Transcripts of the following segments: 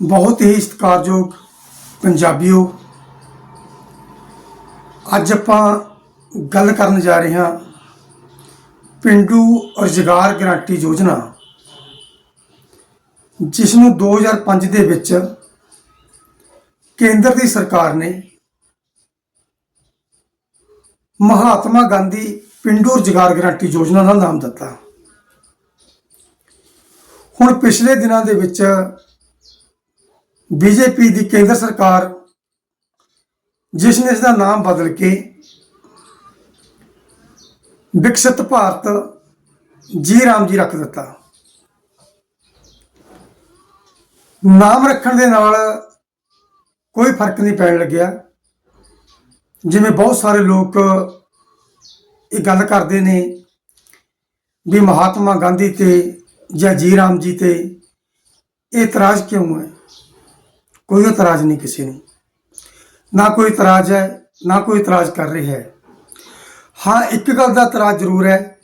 ਬਹੁਤ ਹੀ ਸਤਿਕਾਰਯੋਗ ਪੰਜਾਬੀਓ, ਅੱਜ ਆਪਾਂ ਗੱਲ ਕਰਨ ਜਾ ਰਹੇ ਹਾਂ ਪਿੰਡੂ ਰੁਜ਼ਗਾਰ ਗਰੰਟੀ ਯੋਜਨਾ ਜਿਸ ਨੂੰ 2005 ਦੇ ਵਿੱਚ ਕੇਂਦਰ ਦੀ ਸਰਕਾਰ ਨੇ ਮਹਾਤਮਾ ਗਾਂਧੀ ਪਿੰਡੂ ਰੁਜ਼ਗਾਰ ਗਰੰਟੀ ਯੋਜਨਾ ਦਾ ਨਾਮ ਦਿੱਤਾ। ਹੁਣ ਪਿਛਲੇ ਦਿਨਾਂ ਦੇ ਵਿੱਚ ਬੀਜੇਪੀ ਦੀ ਕੇਂਦਰ ਸਰਕਾਰ ਜਿਸ ਨੇ ਇਸ ਦਾ ਨਾਮ ਬਦਲ ਕੇ ਵਿਕਸਿਤ ਭਾਰਤ ਜੀ ਰਾਮ ਜੀ ਰੱਖ ਦਿੱਤਾ। ਨਾਮ ਰੱਖਣ ਦੇ ਨਾਲ ਕੋਈ ਫ਼ਰਕ ਨਹੀਂ ਪੈਣ ਲੱਗਿਆ। ਜਿਵੇਂ ਬਹੁਤ ਸਾਰੇ ਲੋਕ ਇਹ ਗੱਲ ਕਰਦੇ ਨੇ ਵੀ ਮਹਾਤਮਾ ਗਾਂਧੀ ਤੇ ਜਾਂ ਜੀ ਰਾਮ ਜੀ ਤੇ ਇਹ ਇਤਰਾਜ਼ ਕਿਉਂ ਹੈ? ਕੋਈ ਇਤਰਾਜ਼ ਨਹੀਂ ਕਿਸੇ ਨੂੰ। ਨਾ ਕੋਈ ਇਤਰਾਜ਼ ਹੈ, ਨਾ ਕੋਈ ਇਤਰਾਜ਼ ਕਰ ਰਿਹਾ ਹੈ। ਹਾਂ, ਇੱਕ ਗੱਲ ਦਾ ਇਤਰਾਜ਼ ਜ਼ਰੂਰ ਹੈ।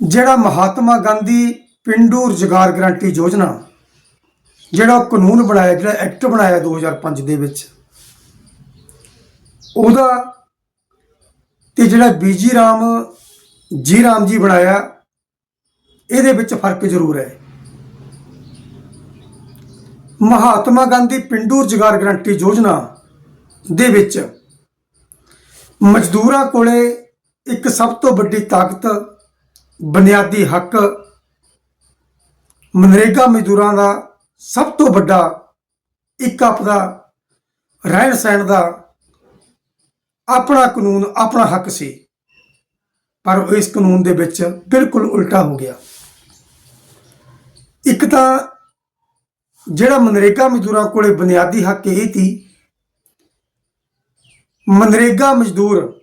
ਜਿਹੜਾ ਮਹਾਤਮਾ ਗਾਂਧੀ ਪਿੰਡੂ ਰੁਜ਼ਗਾਰ ਗਰੰਟੀ ਯੋਜਨਾ, ਜਿਹੜਾ ਉਹ ਕਾਨੂੰਨ ਬਣਾਇਆ, ਜਿਹੜਾ ਐਕਟ ਬਣਾਇਆ 2005 ਦੇ ਵਿੱਚ, ਉਹਦਾ ਤੇ ਜਿਹੜਾ ਬੀਜੀ ਰਾਮ, ਜੀ ਰਾਮ ਜੀ ਬਣਾਇਆ, ਇਹਦੇ ਵਿੱਚ ਫ਼ਰਕ ਜ਼ਰੂਰ ਹੈ। ਮਹਾਤਮਾ ਗਾਂਧੀ ਪਿੰਡੂ ਰੁਜ਼ਗਾਰ ਗਰੰਟੀ ਯੋਜਨਾ ਦੇ ਵਿੱਚ ਮਜ਼ਦੂਰਾਂ ਕੋਲੇ ਇੱਕ ਸਭ ਤੋਂ ਵੱਡੀ ਤਾਕਤ, ਬੁਨਿਆਦੀ ਹੱਕ, ਮਨਰੇਗਾ ਮਜ਼ਦੂਰਾਂ ਦਾ ਸਭ ਤੋਂ ਵੱਡਾ ਇੱਕ ਆਪਦਾ ਰਹਿਣ ਸਹਿਣ ਦਾ ਆਪਣਾ ਕਾਨੂੰਨ, ਆਪਣਾ ਹੱਕ ਸੀ। ਪਰ ਉਹ ਇਸ ਕਾਨੂੰਨ ਦੇ ਵਿੱਚ ਬਿਲਕੁਲ ਉਲਟਾ ਹੋ ਗਿਆ। ਇੱਕ ਤਾਂ ਜਿਹੜਾ ਮਨਰੇਗਾ ਮਜ਼ਦੂਰਾਂ ਕੋਲੇ ਬੁਨਿਆਦੀ ਹੱਕ ਇਹ ਸੀ। ਮਨਰੇਗਾ ਮਜ਼ਦੂਰ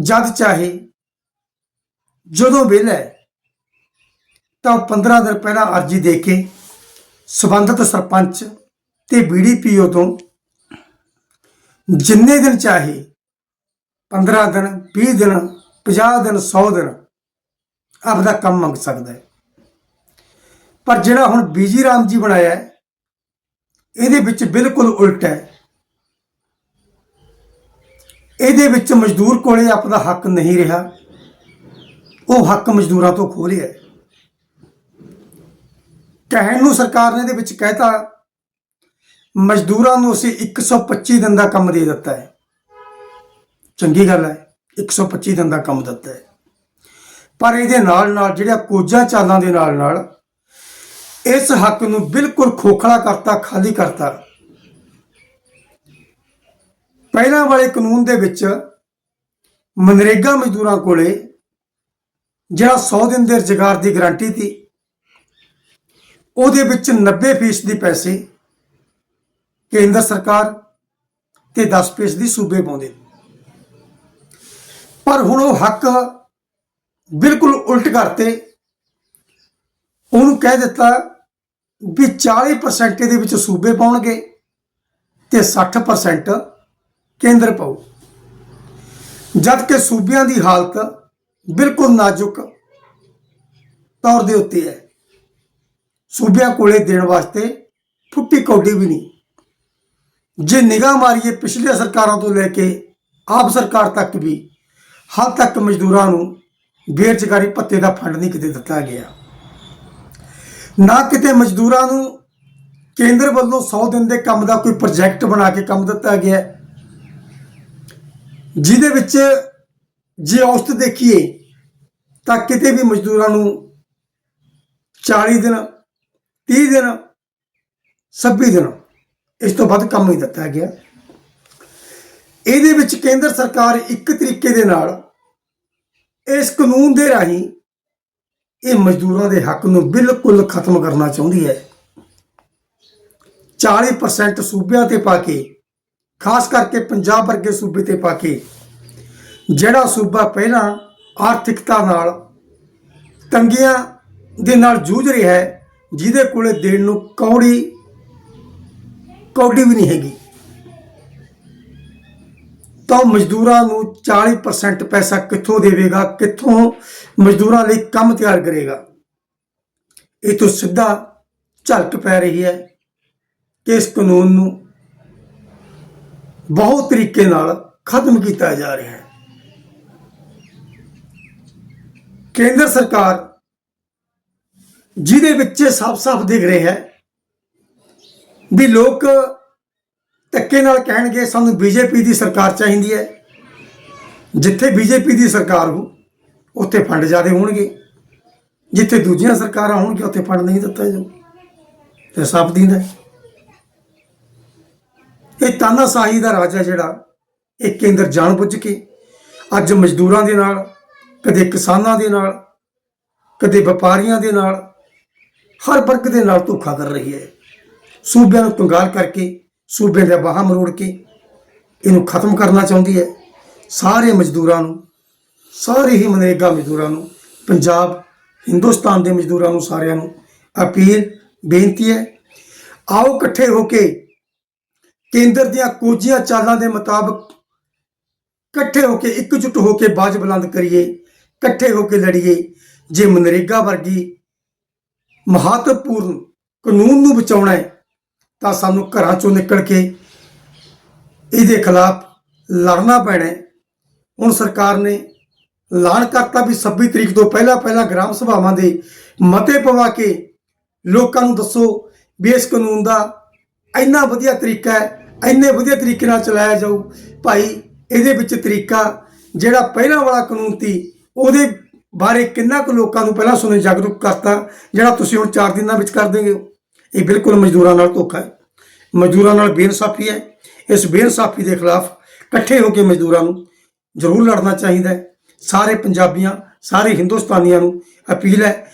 ਜਦ ਚਾਹੇ, ਜਦੋਂ ਵਿਹਲਾ, ਤਾਂ ਉਹ 15 ਦਿਨ ਪਹਿਲਾਂ ਅਰਜ਼ੀ ਦੇ ਕੇ ਸਬੰਧਤ ਸਰਪੰਚ ਤੇ ਬੀਡੀਪੀਓ ਤੋਂ ਜਿੰਨੇ ਦਿਨ ਚਾਹੇ 15 ਦਿਨ 20 ਦਿਨ 50 ਦਿਨ 100 ਦਿਨ ਆਪਦਾ ਕੰਮ ਮੰਗ ਸਕਦਾ ਹੈ। ਪਰ ਜਿਹੜਾ ਹੁਣ ਬੀਜੀ ਰਾਮ ਜੀ ਬਣਾਇਆ ਹੈ, ਇਹਦੇ ਵਿੱਚ ਬਿਲਕੁਲ ਉਲਟ ਹੈ। ਇਹਦੇ ਵਿੱਚ ਮਜ਼ਦੂਰ ਕੋਲੇ ਆਪਣਾ ਹੱਕ ਨਹੀਂ ਰਿਹਾ। ਉਹ ਹੱਕ ਮਜ਼ਦੂਰਾਂ ਤੋਂ ਖੋਹ ਲਿਆ ਕਹਿਣ ਨੂੰ ਸਰਕਾਰ ਨੇ ਇਹਦੇ ਵਿੱਚ ਕਹਿਤਾ, ਮਜ਼ਦੂਰਾਂ ਨੂੰ ਅਸੀਂ 125 ਦਿਨ ਦਾ ਕੰਮ ਦੇ ਦਿੱਤਾ ਹੈ। ਚੰਗੀ ਗੱਲ ਹੈ 125 ਦਿਨ ਦਾ ਕੰਮ ਦਿੱਤਾ ਹੈ। ਪਰ ਇਹਦੇ ਨਾਲ ਨਾਲ ਜਿਹੜਾ ਕੋਝਾ ਚਾਲਾਂ ਦੇ ਨਾਲ ਨਾਲ ਇਸ ਹੱਕ ਨੂੰ ਬਿਲਕੁਲ ਖੋਖਲਾ ਕਰਤਾ, ਖਾਲੀ ਕਰਤਾ। ਪਹਿਲਾਂ ਵਾਲੇ ਕਾਨੂੰਨ ਦੇ ਵਿੱਚ ਮਨਰੇਗਾ ਮਜ਼ਦੂਰਾਂ ਕੋਲੇ ਜਿਹੜਾ 100 ਦਿਨ ਦੇ ਰੁਜ਼ਗਾਰ ਦੀ ਗਾਰੰਟੀ ਸੀ, ਉਹਦੇ ਵਿੱਚ 90% ਦੀ ਪੈਸੇ ਕੇਂਦਰ ਸਰਕਾਰ ਤੇ 10% ਦੀ ਸੂਬੇ ਪਾਉਂਦੇ ਪਰ ਹੁਣ ਉਹ ਹੱਕ ਬਿਲਕੁਲ ਉਲਟ ਕਰਤੇ, ਉਹਨੂੰ ਕਹਿ ਦਿੱਤਾ ਵੀ 40% ਇਹਦੇ ਵਿੱਚ ਸੂਬੇ ਪਾਉਣਗੇ ਤੇ 60% ਕੇਂਦਰ ਪਾਉ ਜਦ ਕਿ ਸੂਬਿਆਂ ਦੀ ਹਾਲਤ ਬਿਲਕੁਲ ਨਾਜ਼ੁਕ ਤੌਰ ਦੇ ਉੱਤੇ ਹੈ। ਸੂਬਿਆਂ ਕੋਲੇ ਦੇਣ ਵਾਸਤੇ ਫੁੱਟੀ ਕੌਡੀ ਵੀ ਨਹੀਂ। ਜੇ ਨਿਗਾਹ ਮਾਰੀਏ ਪਿਛਲੀਆਂ ਸਰਕਾਰਾਂ ਤੋਂ ਲੈ ਕੇ ਆਪ ਸਰਕਾਰ ਤੱਕ ਵੀ, ਹਾਲ ਤੱਕ ਮਜ਼ਦੂਰਾਂ ਨੂੰ ਬੇਰੁਜ਼ਗਾਰੀ ਭੱਤੇ ਦਾ ਫੰਡ ਨਹੀਂ ਕਿਤੇ ਦਿੱਤਾ ਗਿਆ। ਨਾ ਕਿਤੇ ਮਜ਼ਦੂਰਾਂ ਨੂੰ ਕੇਂਦਰ ਵੱਲੋਂ 100 ਦਿਨ ਦੇ ਕੰਮ ਦਾ ਕੋਈ ਪ੍ਰੋਜੈਕਟ ਬਣਾ ਕੇ ਕੰਮ ਦਿੱਤਾ ਗਿਆ ਜਿਹਦੇ ਵਿੱਚ ਜੇ ਔਸਤ ਦੇਖੀਏ ਤਾਂ ਕਿਤੇ ਵੀ ਮਜ਼ਦੂਰਾਂ ਨੂੰ 40 ਦਿਨ 30 ਦਿਨ 26 ਦਿਨ ਇਸ ਤੋਂ ਵੱਧ ਕੰਮ ਨਹੀਂ ਦਿੱਤਾ ਗਿਆ। ਇਹਦੇ ਵਿੱਚ ਕੇਂਦਰ ਸਰਕਾਰ ਇੱਕ ਤਰੀਕੇ ਦੇ ਨਾਲ ਇਸ ਕਾਨੂੰਨ ਦੇ ਰਾਹੀਂ ਇਹ ਮਜ਼ਦੂਰਾਂ ਦੇ ਹੱਕ ਨੂੰ ਬਿਲਕੁਲ ਖਤਮ ਕਰਨਾ ਚਾਹੁੰਦੀ ਹੈ। 40% ਸੂਬਿਆਂ ਤੇ ਪਾ ਕੇ, ਖਾਸ ਕਰਕੇ ਪੰਜਾਬ ਵਰਗੇ ਸੂਬੇ ਤੇ ਪਾ ਕੇ, ਜਿਹੜਾ ਸੂਬਾ ਪਹਿਲਾਂ ਆਰਥਿਕਤਾ ਨਾਲ ਤੰਗੀਆਂ ਦੇ ਨਾਲ ਜੂਝ ਰਿਹਾ ਹੈ, ਜਿਹਦੇ ਕੋਲੇ ਦੇਣ ਨੂੰ ਕੌੜੀ ਕੌਡੀ ਵੀ ਨਹੀਂ ਹੈਗੀ। ਤਾਂ ਉਹ ਮਜ਼ਦੂਰਾਂ ਨੂੰ 40% ਪੈਸਾ ਕਿੱਥੋਂ ਦੇਵੇਗਾ, ਕਿੱਥੋਂ ਮਜ਼ਦੂਰਾਂ ਲਈ ਕੰਮ ਤਿਆਰ ਕਰੇਗਾ? ਇਹ ਤੋਂ ਸਿੱਧਾ ਝਲਕ ਪੈ ਰਹੀ ਹੈ ਕਿ ਇਸ ਕਾਨੂੰਨ ਨੂੰ ਬਹੁਤ ਤਰੀਕੇ ਨਾਲ ਖਤਮ ਕੀਤਾ ਜਾ ਰਿਹਾ ਹੈ। ਕੇਂਦਰ ਸਰਕਾਰ ਜਿਹਦੇ ਵਿੱਚ ਸਾਫ਼-ਸਾਫ਼ ਦਿਖ ਰਿਹਾ ਹੈ ਵੀ ਲੋਕ ਧੱਕੇ ਨਾਲ ਕਹਿਣਗੇ, ਸਾਨੂੰ ਬੀਜੇਪੀ ਦੀ ਸਰਕਾਰ ਚਾਹੀਦੀ ਹੈ। ਜਿੱਥੇ ਬੀਜੇਪੀ ਦੀ ਸਰਕਾਰ ਹੋ, ਉੱਥੇ ਫੰਡ ਜ਼ਿਆਦਾ ਹੋਣਗੇ। ਜਿੱਥੇ ਦੂਜੀਆਂ ਸਰਕਾਰਾਂ ਹੋਣਗੀਆਂ, ਉੱਥੇ ਫੰਡ ਨਹੀਂ ਦਿੱਤਾ ਜਾਊ। ਤੇ ਸਾਫ਼ ਦਿੰਦਾ ਇਹ ਤਾਨਾਸ਼ਾਹੀ ਦਾ ਰਾਜਾ ਜਿਹੜਾ, ਇਹ ਕੇਂਦਰ ਜਾਣ ਬੁੱਝ ਕੇ ਅੱਜ ਮਜ਼ਦੂਰਾਂ ਦੇ ਨਾਲ, ਕਦੇ ਕਿਸਾਨਾਂ ਦੇ ਨਾਲ, ਕਦੇ ਵਪਾਰੀਆਂ ਦੇ ਨਾਲ, ਹਰ ਵਰਗ ਦੇ ਨਾਲ ਧੋਖਾ ਕਰ ਰਹੀ ਹੈ। ਸੂਬਿਆਂ ਨੂੰ ਕੰਗਾਲ ਕਰਕੇ ਸੂਬਿਆਂ ਦੇ ਬਾਹਾਂ ਮਰੋੜ ਕੇ ਇਹਨੂੰ ਖਤਮ ਕਰਨਾ ਚਾਹੁੰਦੀ ਹੈ। ਸਾਰੇ ਮਜ਼ਦੂਰਾਂ ਨੂੰ, ਸਾਰੇ ਹੀ ਮਨਰੇਗਾ ਮਜ਼ਦੂਰਾਂ ਨੂੰ, ਪੰਜਾਬ, ਹਿੰਦੁਸਤਾਨ ਦੇ ਮਜ਼ਦੂਰਾਂ ਨੂੰ ਸਾਰਿਆਂ ਨੂੰ ਅਪੀਲ, ਬੇਨਤੀ ਹੈ, ਆਓ ਇਕੱਠੇ ਹੋ ਕੇ ਕੇਂਦਰ ਦੀਆਂ ਕੋਝੀਆਂ ਚਾਲਾਂ ਦੇ ਮੁਤਾਬਕ ਇਕੱਠੇ ਹੋ ਕੇ ਇਕਜੁੱਟ ਹੋ ਕੇ ਬਾਜ ਬੁਲੰਦ ਕਰੀਏ, ਇਕੱਠੇ ਹੋ ਕੇ ਲੜੀਏ। ਜੇ ਮਨਰੇਗਾ ਵਰਗੀ ਮਹੱਤਵਪੂਰਨ ਕਾਨੂੰਨ ਨੂੰ ਬਚਾਉਣਾ ਹੈ ਤਾਂ ਸਾਨੂੰ ਘਰਾਂ ਚੋਂ ਨਿਕਲ ਕੇ ਇਹਦੇ ਖਿਲਾਫ ਲੜਨਾ ਪੈਣਾ ਹੁਣ ਸਰਕਾਰ ਨੇ ਐਲਾਨ ਕਰਤਾ ਵੀ 26 ਤਰੀਕ ਤੋਂ ਪਹਿਲਾਂ ਪਹਿਲਾਂ ਗ੍ਰਾਮ ਸਭਾਵਾਂ ਦੇ ਮਤੇ ਪਵਾ ਕੇ ਲੋਕਾਂ ਨੂੰ ਦੱਸੋ ਵੀ ਇਸ ਕਾਨੂੰਨ ਦਾ ਇੰਨਾ ਵਧੀਆ ਤਰੀਕਾ ਹੈ, ਇੰਨੇ ਵਧੀਆ ਤਰੀਕੇ ਨਾਲ ਚਲਾਇਆ ਜਾਊ। ਭਾਈ, ਇਹਦੇ ਵਿੱਚ ਤਰੀਕਾ ਜਿਹੜਾ ਪਹਿਲਾਂ ਵਾਲਾ ਕਾਨੂੰਨ ਸੀ, ਉਹਦੇ ਬਾਰੇ ਕਿੰਨਾ ਕੁ ਲੋਕਾਂ ਨੂੰ ਪਹਿਲਾਂ ਸੁਣੇ ਜਾਗਰੂਕ ਕਰਤਾ, ਜਿਹੜਾ ਤੁਸੀਂ ਹੁਣ 4 ਦਿਨਾਂ ਵਿੱਚ ਕਰ ਦੇਂਗੇ ਇਹ ਬਿਲਕੁਲ ਮਜ਼ਦੂਰਾਂ ਨਾਲ ਧੋਖਾ ਹੈ। ਮਜ਼ਦੂਰਾਂ ਨਾਲ ਬੇਇਨਸਾਫੀ ਹੈ। ਇਸ ਬੇਇਨਸਾਫੀ ਦੇ ਖਿਲਾਫ ਇਕੱਠੇ ਹੋ ਕੇ ਮਜ਼ਦੂਰਾਂ ਨੂੰ ਜ਼ਰੂਰ ਲੜਨਾ ਚਾਹੀਦਾ ਹੈ। ਸਾਰੇ ਪੰਜਾਬੀਆਂ, ਸਾਰੇ ਹਿੰਦੁਸਤਾਨੀਆਂ ਨੂੰ ਅਪੀਲ ਹੈ